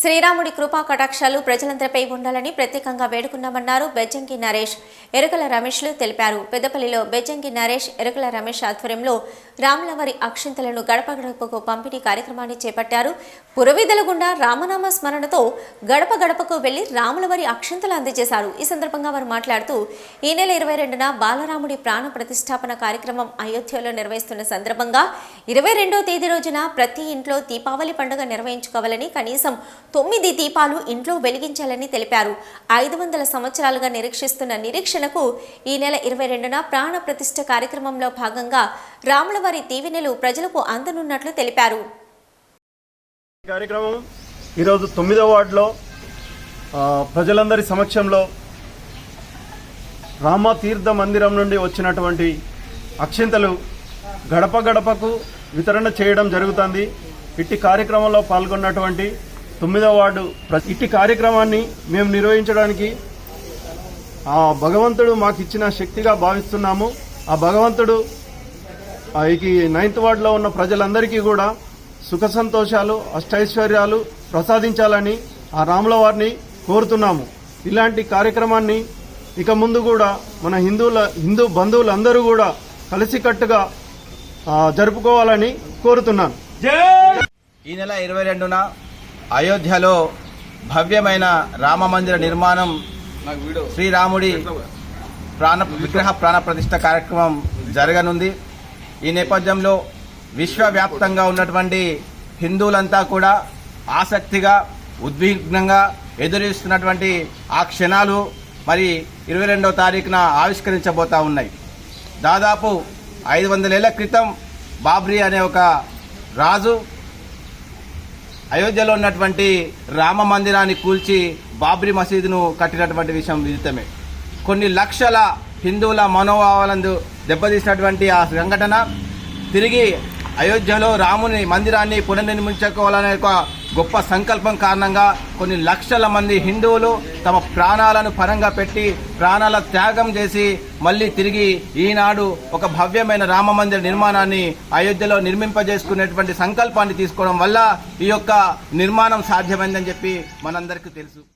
శ్రీరాముడి కృపా కటాక్షాలు ప్రజలందరిపై ఉండాలని ప్రత్యేకంగా వేడుకున్నామన్నారు బెజ్జంకి నరేష్. ఎరుకల రమేష్లు తెలిపారు. పెద్దపల్లిలో బెజ్జంకి నరేష్ ఎరుకల రమేష్ ఆధ్వర్యంలో రాములవారి అక్షింతలను గడప గడపకు పంపిణీ కార్యక్రమాన్ని చేపట్టారు. పురవీధుల గుండా రామనామ స్మరణతో గడప గడపకు వెళ్ళి రాములవారి అక్షింతలు అందజేశారు. ఈ సందర్భంగా వారు మాట్లాడుతూ ఈ నెల ఇరవై రెండున బాలరాముడి ప్రాణ ప్రతిష్టాపన కార్యక్రమం అయోధ్యలో నిర్వహిస్తున్న సందర్భంగా ఇరవై రెండో తేదీ రోజున ప్రతి ఇంట్లో దీపావళి పండుగ నిర్వహించుకోవాలని కనీసం తొమ్మిది దీపాలు ఇంట్లో వెలిగించాలని తెలిపారు. ఐదు వందల సంవత్సరాలుగా నిరీక్షిస్తున్న నిరీక్షణకు ఈ నెల ఇరవై రెండున ప్రాణ ప్రతిష్ఠ కార్యక్రమంలో భాగంగా రాములవారి దీవెనలు ప్రజలకు అందనున్నట్లు తెలిపారు. కార్యక్రమం ఈరోజు తొమ్మిదవ వార్డులో ప్రజలందరి సమక్షంలో రామతీర్థ మందిరం నుండి వచ్చినటువంటి అక్షింతలు గడప గడపకు వితరణ చేయడం జరుగుతుంది. ఇట్టి కార్యక్రమంలో పాల్గొన్నటువంటి తొమ్మిదవ వార్డు ఇట్టి కార్యక్రమాన్ని మేము నిర్వహించడానికి ఆ భగవంతుడు మాకు ఇచ్చిన శక్తిగా భావిస్తున్నాము. ఆ భగవంతుడు ఈ నైన్త్ వార్డులో ఉన్న ప్రజలందరికీ కూడా సుఖ సంతోషాలు అష్టైశ్వర్యాలు ప్రసాదించాలని ఆ రాముల వారిని కోరుతున్నాము. ఇలాంటి కార్యక్రమాన్ని ఇక ముందు కూడా మన హిందువుల హిందూ బంధువులందరూ కూడా కలిసికట్టుగా జరుపుకోవాలని కోరుతున్నాను. ఈ నెల ఇరవై రెండున అయోధ్యలో భవ్యమైన రామ మందిర నిర్మాణం శ్రీరాముడి ప్రాణ విగ్రహ ప్రాణప్రతిష్ఠ కార్యక్రమం జరగనుంది. ఈ నేపథ్యంలో విశ్వవ్యాప్తంగా ఉన్నటువంటి హిందువులంతా కూడా ఆసక్తిగా ఉద్విగ్నంగా ఎదురుస్తున్నటువంటి ఆ క్షణాలు మరి ఇరవై రెండవ తారీఖున ఆవిష్కరించబోతా ఉన్నాయి. దాదాపు ఐదు వందలేళ్ళ క్రితం బాబ్రీ అనే ఒక రాజు అయోధ్యలో ఉన్నటువంటి రామ మందిరాన్ని కూల్చి బాబ్రీ మసీదును కట్టినటువంటి విషయం విదితమే కొన్ని లక్షల హిందువుల మనోభావాలను దెబ్బతీసినటువంటి ఆ సంఘటన తిరిగి అయోధ్యలో రాముని మందిరాన్ని పునర్నిర్మించుకోవాలనే ఒక గొప్ప సంకల్పం కారణంగా కొన్ని లక్షల మంది హిందువులు తమ ప్రాణాలను పరంగా పెట్టి ప్రాణాల త్యాగం చేసి మళ్ళీ తిరిగి ఈనాడు ఒక భవ్యమైన రామ మందిర నిర్మాణాన్ని అయోధ్యలో నిర్మింపజేసుకునేటువంటి సంకల్పాన్ని తీసుకోవడం వల్ల ఈ యొక్క నిర్మాణం సాధ్యమైందని చెప్పి మనందరికీ తెలుసు.